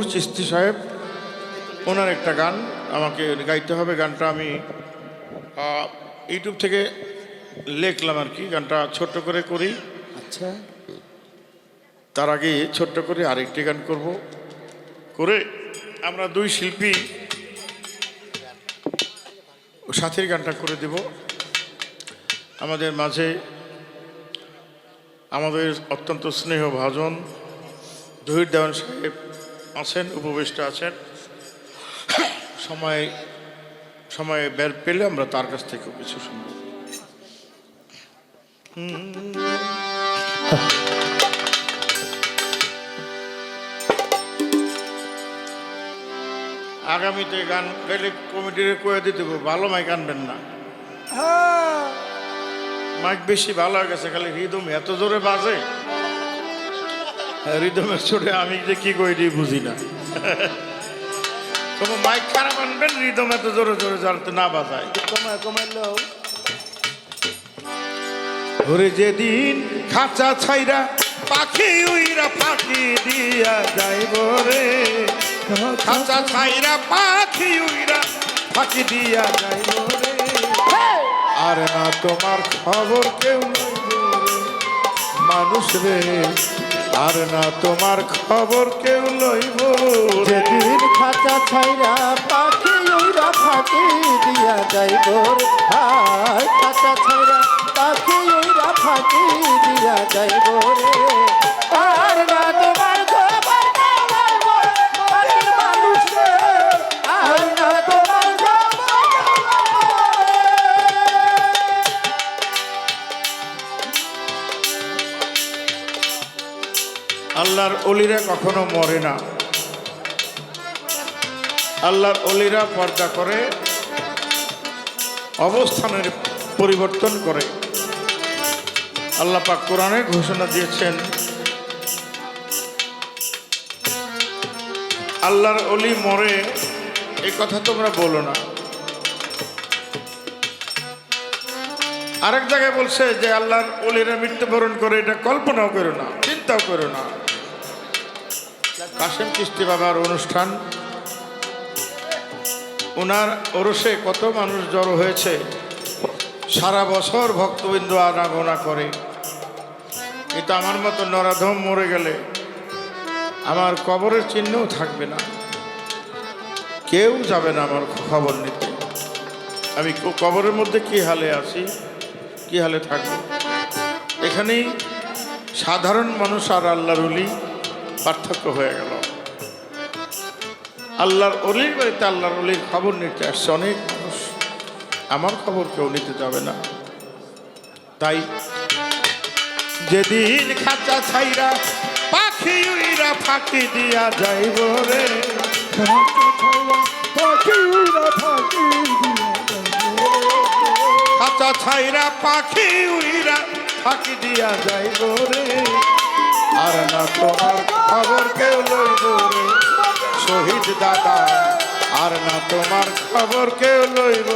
চিস্তি সাহেব ওনার একটা গান আমাকে গাইতে হবে। গানটা আমি ইউটিউব থেকে লেখলাম আর কি। গানটা ছোট্ট করে করি। আচ্ছা। তার আগে ছোট্ট করে আরেকটি গান করব। করে আমরা দুই শিল্পী সাথীর গানটা করে দেব। আমাদের মাঝে আমাদের অত্যন্ত স্নেহ ভাজন জহির দেওয়ান সাহেব আছেন উপবেশটা আছেন। সময় সময় বের পেলে আমরা তার কাছ থেকে কিছু শুনব। আগামীতে গান গাইলে কমিটিরে কয়ে দিতে ভালো মাইক আনবেন না। মাইক বেশি ভালো হয়ে গেছে খালি রিদম এত জোরে বাজে। রিদমের চোটে আমি যে কি কই দিই বুঝি না। কোনো মাইক খারাপ আনবেন রিদম এত জোরে জোরে জানতে না বাজায়। কমায় কমাইলো ওরে যেদিন খাঁচা ছাইরা পাখি উইরা পাখি দিয়া যাইব রে। খাঁচা ছাইরা পাখি উইরা পাখি দিয়া যাইব রে। আর না তোমার খবর কেউ মানুষ রে আর না তোমার খবর কেউ লইব যেদিন খাঁচা ছাইরা পাখি ওইরা ফাঁকি দিয়া যাইব খাঁচা ছাইরা পাখি ওইরা ফাঁকি দিয়া যাইব রে। আল্লাহর অলিরা কখনো মরে না। আল্লাহর অলিরা পর্দা করে, অবস্থানের পরিবর্তন করে। আল্লাহ পাক কোরআনে ঘোষণা দিয়েছেন, আল্লাহর অলি মরে এই কথা তোমরা বলো না। আরেক জায়গায় বলছে যে, আল্লাহর অলিরা মৃত্যুবরণ করে, এটা কল্পনাও করো না, চিন্তাও করো না। কাশেম কিস্তি বাবার অনুষ্ঠান। ওনার ওরসে কত মানুষ জড়ো হয়েছে, সারা বছর ভক্তবৃন্দ আনাগোনা করে। কিন্তু আমার মতো নরাধম মরে গেলে আমার কবরের চিহ্নও থাকবে না। কেউ যাবে না আমার খবর নিতে। আমি কবরের মধ্যে কি হালে আছি, কি হালে থাকব? এখানেই সাধারণ মানুষ আর আল্লাহর অলি পার্থক্য হয়ে গেল। আল্লাহর অলির বাড়িতে আল্লাহর অলির খবর নিতে আসছে অনেক মানুষ। আমার খবর কেউ নিতে যাবে না। তাই যেদিন খাঁচা ছাইরা পাখি উইরা ফাঁকি দিয়া যাইব রে। খাঁচা ছাইরা পাখি উইরা ফাঁকি দিয়া যাইব রে। আর না তোমার খবর কেউ লইব রে শহীদ দাদা আর না তোমার খবর কেউ লইব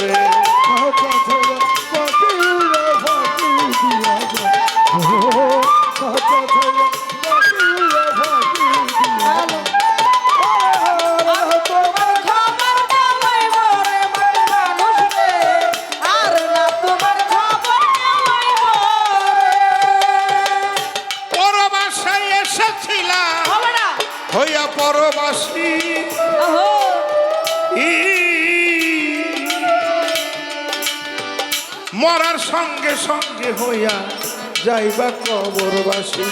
রে খাঁচা মরার সঙ্গে সঙ্গে হইয়া যাইবা কবরবাসী।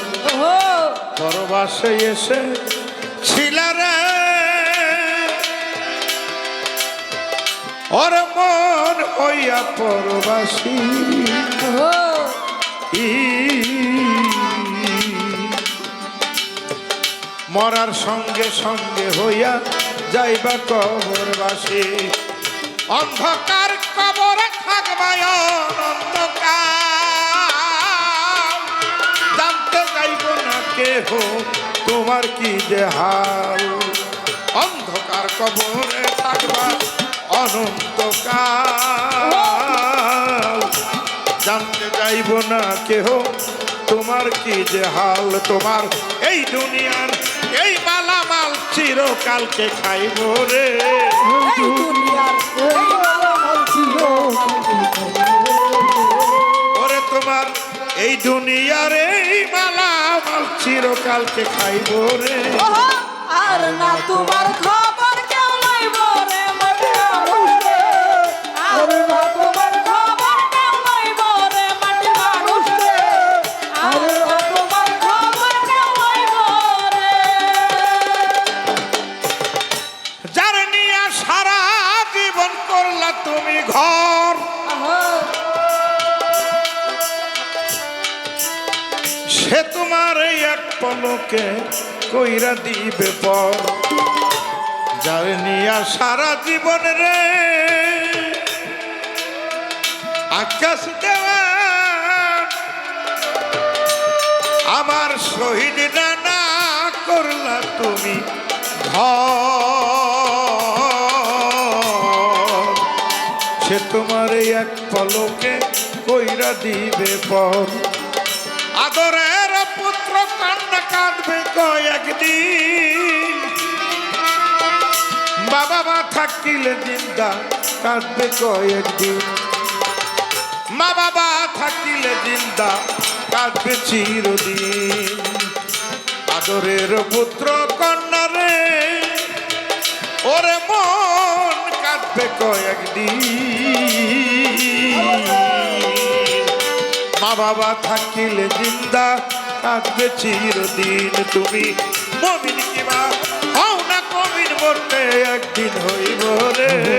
পরবাসে এসে ছিলারে ওর মন হইয়া পরবাসী। মরার সঙ্গে সঙ্গে হইয়া যাইবা কবরবাসী। অন্ধকার অন্ধকার জানতে চাইব না কেহ, তোমার কি যে হাল? অন্ধকার কবরে থাকবা অনন্তকাল। জানতে চাইব না কেহ, তোমার কি যে হাল? তোমার এই দুনিয়ার এই মালামাল চিরকালকে খাইব রে। দুনিয়ার ওরে তোমার এই দুনিয়ার এই মালা চিরকালকে খাইব রে। আর না তোমার করলা তুমি ঘর। সে তোমার এই এক পলকে কইরা দিবে পর। যার নিয়া সারা জীবন রে। আকাশ দেওয়া। আমার শহীদ না করলা তুমি ঘর। তোমার এক পলকে কইরা দিবে পর। আদরের পুত্র কান্না কাঁদবে কয়েকদিন বাবা মা থাকিলে জিন্দা কাঁদবে কয়েকদিন মা বাবা থাকিলে জিন্দা কাঁদবে চিরদিন। আদরের পুত্র কন্যা রে, ওরে মন কাঁদবে কয়েকদিন মা বাবা থাকিলে জিন্দা থাকবে চিরদিন তুমি। মমিন কিবা হও না কমিন, মরতে একদিন হইব রে।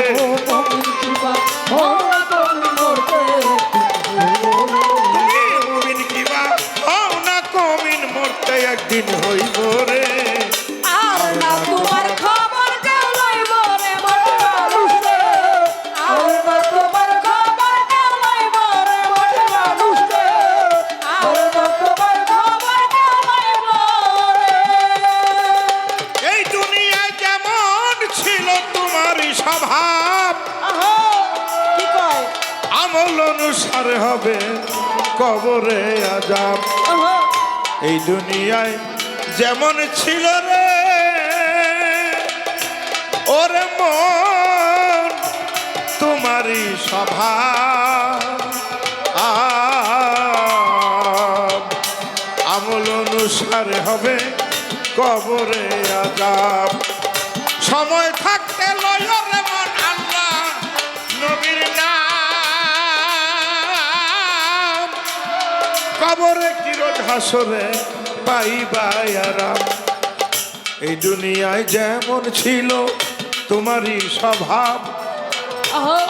কবরে আজাব। এই দুনিয়ায় যেমন ছিল রে ওরে মন তোমারই স্বভাব। আমল অনুসারে হবে কবরে আজাব। সময় থাকতে লয় রে কবরে কিরোজ হাসরে পাইবাই আরাম। এই দুনিয়ায় যেমন ছিল তোমারই স্বভাব।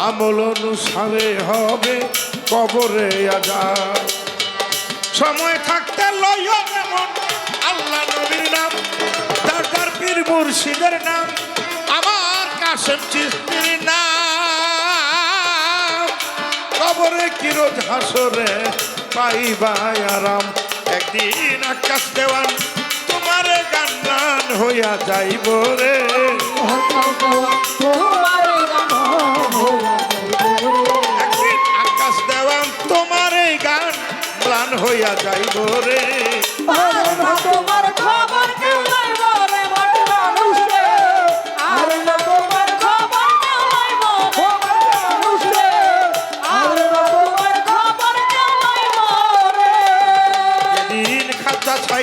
আমল অনুসারে হবে কবরে আজাব। সময় থাকতে লয় এমন আল্লাহ নবীর নাম দাদার পীর মুর্শিদের নাম আমার কাশেম চিস্তির নাম। কবরে কিরোজ হাসরে পাইবাই আরাম। একদিন আকাশ দেওয়ান, তোমার গান গান হইয়া যাইব রে। একদিন আকাশ দেওয়ান, তোমার গান গান হইয়া যাইব রে।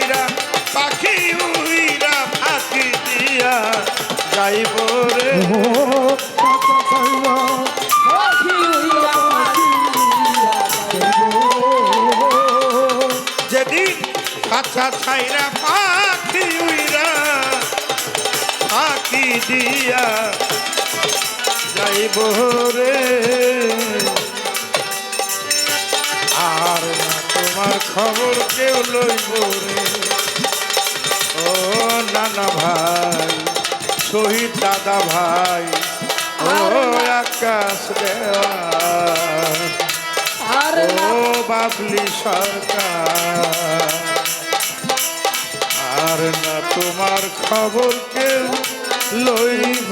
ছাইরা পাখি উইরা ফাঁকি দিয়া যাইব রে। যেদিন খাতা ছাইরা পাখি উইরা ফাঁকি দিয়া যাইব রে। না তোমার খবর কেউ লইব রে? ও নানা ভাই শহীদ দাদা ভাই ও আকাশ দেওয়া ও বাবলি সরকার। আর না তোমার খবর কেউ লইব